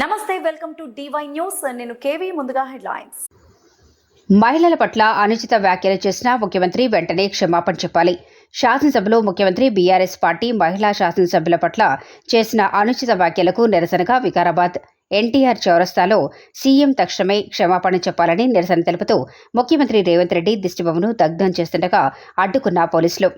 నమస్తే welcome to DY news నేను KV ముందుగా హెడ్లైన్స్. మహిళల పట్ల అనుచిత వ్యాఖ్యలు చేసిన ముఖ్యమంత్రి వెంటనే క్షమాపణ చెప్పాలి. శాసనసభలో ముఖ్యమంత్రి బీఆర్ఎస్ పార్టీ మహిళా శాసనసభ్యుల పట్ల చేసిన అనుచిత వ్యాఖ్యలకు నిరసనగా వికారాబాద్. ఎన్టీఆర్ చౌరస్తాలో సీఎం తక్షణమే క్షమాపణ చెప్పాలని నిరసన తెలుపుతూ ముఖ్యమంత్రి రేవంత్ రెడ్డి దిష్టిబొమ్మను దగ్ధం చేస్తుండగా అడ్డుకున్న పోలీసులు.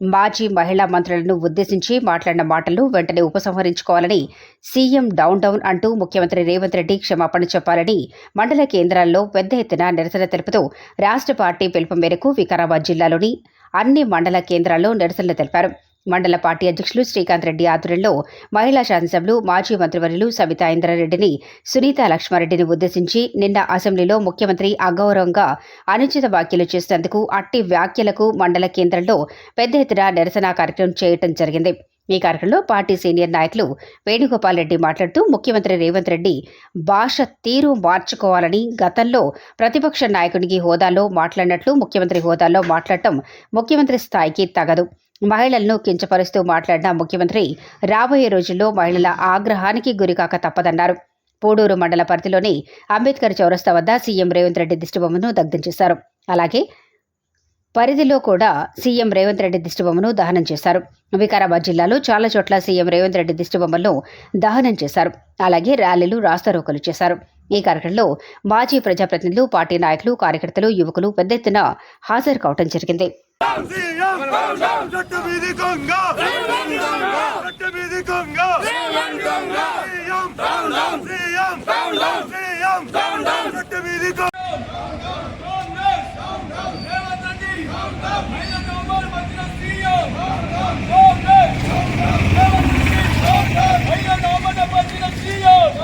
మాజీ మహిళా మంత్రులను ఉద్దేశించి మాట్లాడిన మాటలు వెంటనే ఉపసంహరించుకోవాలని సీఎం డౌన్ డౌన్ అంటూ ముఖ్యమంత్రి రేవంత్ రెడ్డి క్షమాపణ చెప్పాలని మండల కేంద్రాల్లో పెద్ద ఎత్తున నిరసన తెలుపుతూ రాష్ట్ర పార్టీ పిలుపు మేరకు వికారాబాద్ జిల్లాలోని అన్ని మండల కేంద్రాల్లో నిరసనలు తెలిపారు. మండల పార్టీ అధ్యక్షులు శ్రీకాంత్ రెడ్డి ఆధ్వర్యంలో మహిళా శాసనసభ్యులు మాజీ మంత్రివర్యులు సబితా ఇంద్రారెడ్డిని సునీత లక్ష్మారెడ్డిని ఉద్దేశించి నిన్న అసెంబ్లీలో ముఖ్యమంత్రి అగౌరవంగా అనుచిత వ్యాఖ్యలు చేసినందుకు అట్టి వ్యాఖ్యలకు మండల కేంద్రంలో పెద్ద ఎత్తున నిరసన కార్యక్రమం చేయటం జరిగింది. ఈ కార్యక్రమంలో పార్టీ సీనియర్ నాయకులు వేణుగోపాల్ రెడ్డి మాట్లాడుతూ ముఖ్యమంత్రి రేవంత్ రెడ్డి భాష తీరు మార్చుకోవాలని గతంలో ప్రతిపక్ష నాయకునికి హోదాలో మాట్లాడినట్లు ముఖ్యమంత్రి హోదాలో మాట్లాడటం ముఖ్యమంత్రి స్థాయికి తగదు. మహిళలను కించపరుస్తూ మాట్లాడిన ముఖ్యమంత్రి రాబోయే రోజుల్లో మహిళల ఆగ్రహానికి గురికాక తప్పదన్నారు. పూడూరు మండల పరిధిలోని అంబేద్కర్ చౌరస్తా వద్ద సీఎం రేవంత్ రెడ్డి దిష్టిబొమ్మను దగ్ధం చేశారు. అలాగే పరిధిలో కూడా సీఎం రేవంత్ రెడ్డి దిష్టిబొమ్మను దహనం చేశారు. వికారాబాద్ జిల్లాలో చాలా చోట్ల సీఎం రేవంత్ రెడ్డి దిష్టిబొమ్మలను దహనం చేశారు. అలాగే ర్యాలీలు రాస్తారోకలు చేశారు. ఈ కార్యక్రమంలో మాజీ ప్రజాప్రతినిధులు పార్టీ నాయకులు కార్యకర్తలు యువకులు పెద్ద ఎత్తున హాజరు కావడం జరిగింది. CM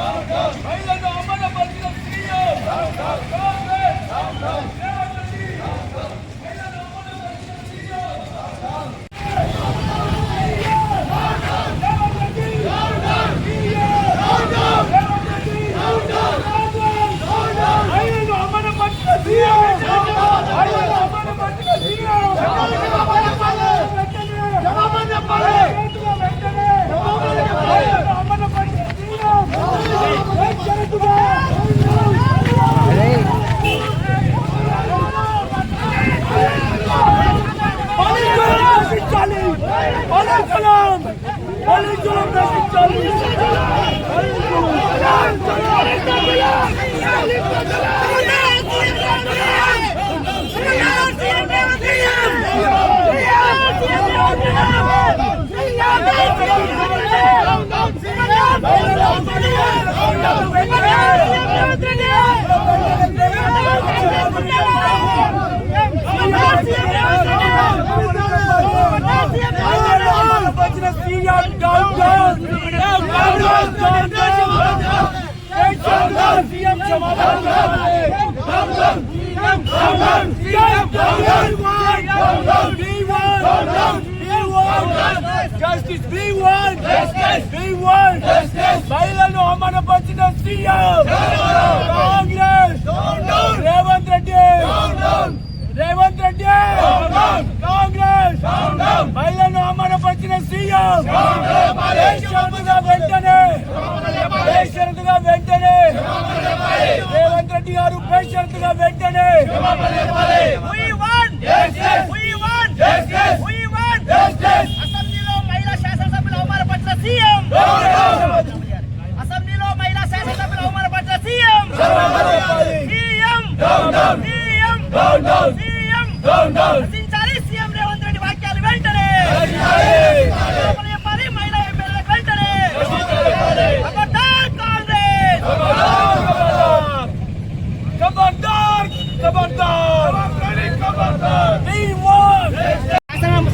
Justice B1! Justice B1! Justice! Bailando, I'm on a bunch of the CEO!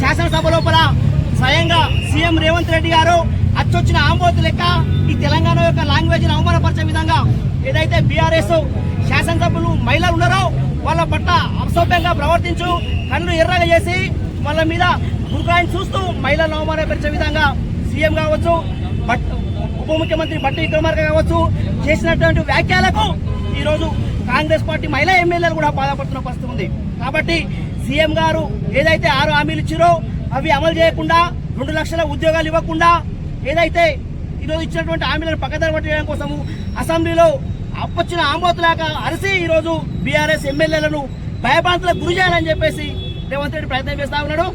శాసనసభ లోపల స్వయంగా సీఎం రేవంత్ రెడ్డి గారు అచ్చొచ్చిన ఆంబోతు లెక్క ఈ తెలంగాణ యొక్క లాంగ్వేజ్ అవమానపరిచే విధంగా ఏదైతే బీఆర్ఎస్ శాసనసభ్యులు మహిళలు ఉన్నారో వాళ్ళ పట్ల అసభ్యంగా ప్రవర్తించు కళ్ళు ఎర్రగా చేసి వాళ్ళ మీద గురుకాయని చూస్తూ మహిళలను అవమానపరిచే విధంగా సీఎం కావచ్చు బట్ ఉప ముఖ్యమంత్రి బట్టి విక్రమార్క కావచ్చు చేసినటువంటి వ్యాఖ్యలకు ఈరోజు కాంగ్రెస్ పార్టీ మహిళా ఎమ్మెల్యేలు కూడా బాధపడుతున్న పరిస్థితి ఉంది. కాబట్టి సీఎం గారు ఏదైతే ఆరు హామీలు ఇచ్చారో అవి అమలు చేయకుండా రెండు లక్షల ఉద్యోగాలు ఇవ్వకుండా ఏదైతే ఈరోజు ఇచ్చినటువంటి హామీలను పక్కదారి పట్టడం కోసము అసెంబ్లీలో అప్పొచ్చిన ఆంబోతులాగా అరిసి ఈరోజు బీఆర్ఎస్ ఎమ్మెల్యేలను భయభ్రాంతులకు గురి చేయాలని చెప్పేసి రేవంత్ రెడ్డి ప్రయత్నం చేస్తా ఉన్నాడు.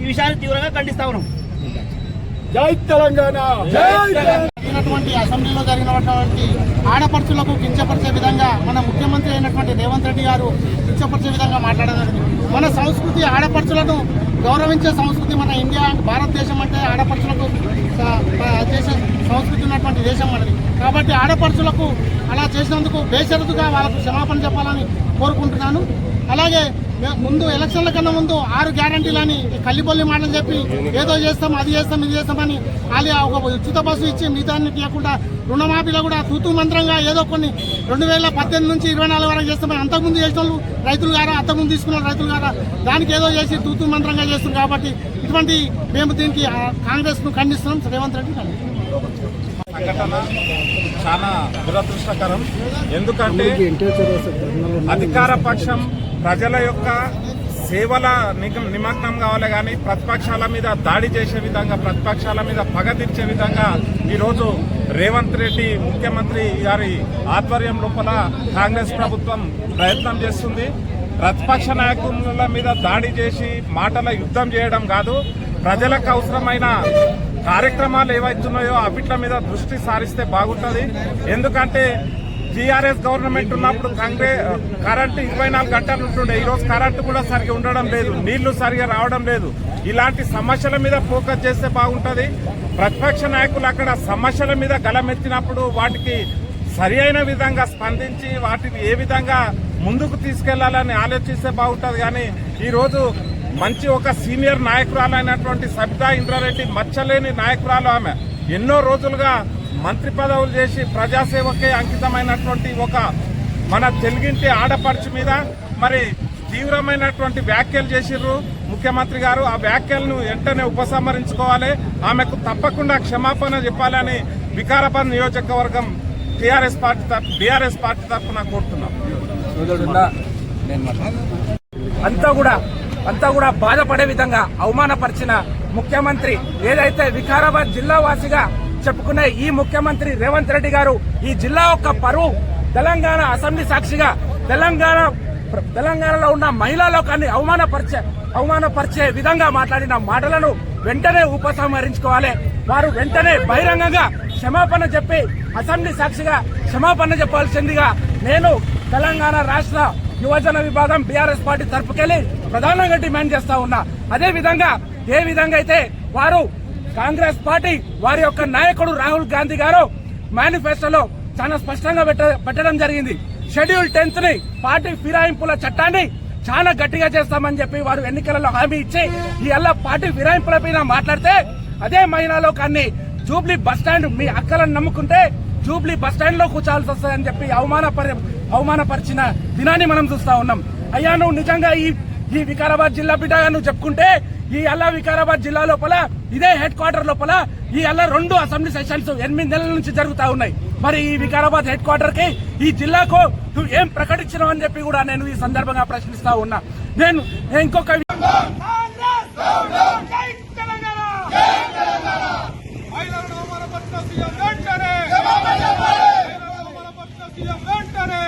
ఈ విషయాన్ని తీవ్రంగా ఖండిస్తా ఉన్నాం. జై తెలంగాణ! జరిగినటువంటి అసెంబ్లీలో జరిగినటువంటి ఆడపడుచులకు కించపరిచే విధంగా మన ముఖ్యమంత్రి అయినటువంటి రేవంత్ రెడ్డి గారు కించపరిచే విధంగా మాట్లాడారు మన సంస్కృతి ఆడపడుచులను గౌరవించే సంస్కృతి మన ఇండియా భారతదేశం అంటే ఆడపడుచులకు చేసే సంస్కృతి ఉన్నటువంటి దేశం మనది. కాబట్టి ఆడపడుచులకు అలా చేసినందుకు బేషరతుగా వాళ్ళకు క్షమాపణ చెప్పాలని కోరుకుంటున్నాను. అలాగే ముందు ఎలక్షన్ల కన్నా ముందు ఆరు గ్యారంటీలని కల్లిబొల్లి మాటలు చెప్పి ఏదో చేస్తాం అది చేస్తాం ఇది చేస్తామని ఖాళీ ఒక ఉచిత బస్సు ఇచ్చి మిగతాన్ని తీయకుండా రుణమాఫీలో కూడా తూతూ మంత్రంగా ఏదో కొన్ని రెండు వేల పద్దెనిమిది నుంచి ఇరవై నాలుగు వరకు చేస్తామని అంతకుముందు చేసిన వాళ్ళు రైతులు గారా? అంతకుముందు తీసుకున్న రైతులు గారా? దానికి ఏదో చేసి తూతూ మంత్రంగా చేస్తుంది కాబట్టి ఇటువంటి మేము దీనికి ఆ, కాంగ్రెస్ను ఖండిస్తున్నాం. రేవంత్ రెడ్డి ఖండిస్తున్నాం సంఘటన చాలా దురదృష్టకరం. ఎందుకంటే అధికార పక్షం ప్రజల యొక్క సేవల నిమగ్నం కావాలి కానీ ప్రతిపక్షాల మీద దాడి చేసే విధంగా ప్రతిపక్షాల మీద పగ తీర్చే విధంగా ఈరోజు రేవంత్ రెడ్డి ముఖ్యమంత్రి గారి ఆధ్వర్యం లోపల కాంగ్రెస్ ప్రభుత్వం ప్రయత్నం చేస్తుంది. ప్రతిపక్ష నాయకుల మీద దాడి చేసి మాటల యుద్ధం చేయడం కాదు ప్రజలకు అవసరమైన కార్యక్రమాలు ఏవైతున్నాయో అవిట్ల మీద దృష్టి సారిస్తే బాగుంటుంది. ఎందుకంటే టీఆర్ఎస్ గవర్నమెంట్ ఉన్నప్పుడు కాంగ్రెస్ కరెంటు ఇరవై నాలుగు గంటలు ఉంటుండే ఈరోజు కరెంటు కూడా సరిగా ఉండడం లేదు. నీళ్ళు సరిగా రావడం లేదు. ఇలాంటి సమస్యల మీద ఫోకస్ చేస్తే బాగుంటుంది. ప్రతిపక్ష నాయకులు అక్కడ సమస్యల మీద గలమెత్తినప్పుడు వాటికి సరి అయిన విధంగా స్పందించి వాటిని ఏ విధంగా ముందుకు తీసుకెళ్ళాలని ఆలోచిస్తే బాగుంటుంది. కానీ ఈరోజు మంచి ఒక సీనియర్ నాయకురాలు అయినటువంటి సబితా ఇంద్రారెడ్డి మచ్చలేని నాయకురాలు ఆమె. ఎన్నో రోజులుగా మంత్రి పదవులు చేసి ప్రజాసేవకే అంకితమైనటువంటి ఒక మన తెలుగింటి ఆడపడుచు మీద మరి తీవ్రమైనటువంటి వ్యాఖ్యలు చేసిర్రు. ముఖ్యమంత్రి గారు ఆ వ్యాఖ్యలను వెంటనే ఉపసంహరించుకోవాలి. ఆమెకు తప్పకుండా క్షమాపణ చెప్పాలని వికారాబాద్ నియోజకవర్గం టీఆర్ఎస్ పార్టీ తరఫు బీఆర్ఎస్ పార్టీ తరఫున కోరుతున్నాం. అంతా కూడా అంతా కూడా బాధపడే విధంగా అవమానపరిచిన ముఖ్యమంత్రి ఏదైతే వికారాబాద్ జిల్లా వాసిగా చెప్పుకునే ఈ ముఖ్యమంత్రి రేవంత్ రెడ్డి గారు ఈ జిల్లా యొక్క పరువు తెలంగాణ అసెంబ్లీ సాక్షిగా తెలంగాణ తెలంగాణలో ఉన్న మహిళా లోకాన్ని అవమానపరిచే అవమానపరిచే విధంగా మాట్లాడిన మాటలను వెంటనే ఉపసంహరించుకోవాలి. వారు వెంటనే బహిరంగంగా క్షమాపణ చెప్పి అసెంబ్లీ సాక్షిగా క్షమాపణ చెప్పాల్సిందిగా నేను తెలంగాణ రాష్ట్ర యువజన విభాగం బీఆర్ఎస్ పార్టీ తరపుకెళ్ళి ప్రధానంగా డిమాండ్ చేస్తా ఉన్నా. అదే విధంగా ఏ విధంగా అయితే వారు కాంగ్రెస్ పార్టీ వారి యొక్క నాయకుడు రాహుల్ గాంధీ గారు మేనిఫెస్టోలో చాలా స్పష్టంగా పెట్ట- పెట్టడం జరిగింది. షెడ్యూల్ టెన్త్ని పార్టీ ఫిరాయింపుల చట్టాన్ని చాలా గట్టిగా చేస్తామని చెప్పి వారు ఎన్నికలలో హామీ ఇచ్చి ఈ అల్ల పార్టీ ఫిరాయింపుల పైన మాట్లాడితే అదే మహిళలో కానీ జూబ్లీ బస్ స్టాండ్ మీ అక్కలను నమ్ముకుంటే జూబ్లీ బస్ స్టాండ్లో కూర్చోాల్సి వస్తుందని చెప్పి అవమానపరి అవమానపరిచిన దినాన్ని మనం చూస్తా ఉన్నాం. అయ్యా నువ్వు నిజంగా ఈ ఈ వికారాబాద్ జిల్లా బిడ్డగా నువ్వు చెప్పుకుంటే ఈ అల్లా వికారాబాద్ జిల్లా లోపల ఇదే హెడ్ క్వార్టర్ లోపల ఈ అల్లా రెండు అసెంబ్లీ సెషన్స్ ఎనిమిది నెలల నుంచి జరుగుతా ఉన్నాయి. మరి ఈ వికారాబాద్ హెడ్ క్వార్టర్కి ఈ జిల్లాకు నువ్వు ఏం ప్రకటించినావు అని చెప్పి కూడా నేను ఈ సందర్భంగా ప్రశ్నిస్తా ఉన్నా. నేను ఇంకొక వెంటనే